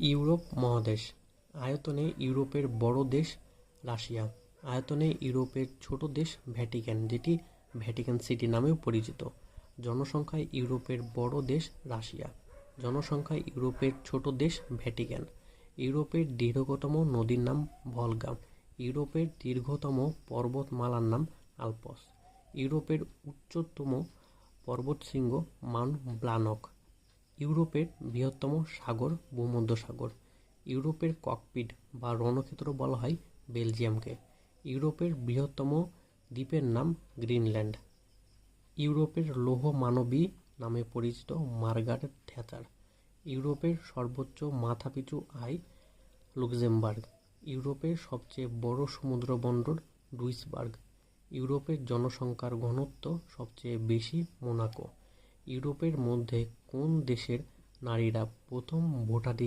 Europe মহাদেশ। আয়তনে ইউরোপের বড় দেশ রাশিয়া। আয়তনে ইউরোপের ছোট দেশ ভ্যাটিকান, যেটি ভ্যাটিকান সিটি নামেও পরিচিত। জনসংখ্যায় ইউরোপের বড় দেশ রাশিয়া। জনসংখ্যায় ইউরোপের ছোট দেশ ভ্যাটিকান। ইউরোপের দীর্ঘতম নদীর নাম ভলগা ইউরোপের দীর্ঘতম পর্বতমালার নাম আলপস। ইউরোপের উচ্চতম পর্বতশৃঙ্গ মাউন্ট ব্লানক। ইউরোপের বৃহত্তম সাগর, ভূমধ্যসাগর। ইউরোপের ককপিট বা রণক্ষেত্র বলা হয় বেলজিয়ামকে। ইউরোপের বৃহত্তম দ্বীপের নাম গ্রিনল্যান্ড। ইউরোপের লৌহ মানবী নামে পরিচিত মার্গারেট থ্যাচার। ইউরোপের সর্বোচ্চ মাথাপিছু আয় লুক্সেমবার্গ। ইউরোপের সবচেয়ে বড় সমুদ্র বন্দর ডুইসবার্গ। ইউরোপের জনসংখ্যার ঘনত্ব সবচেয়ে বেশি মোনাকো। ইউরোপের মধ্যে কোন দেশের নারীরা প্রথম ভোটাধিকার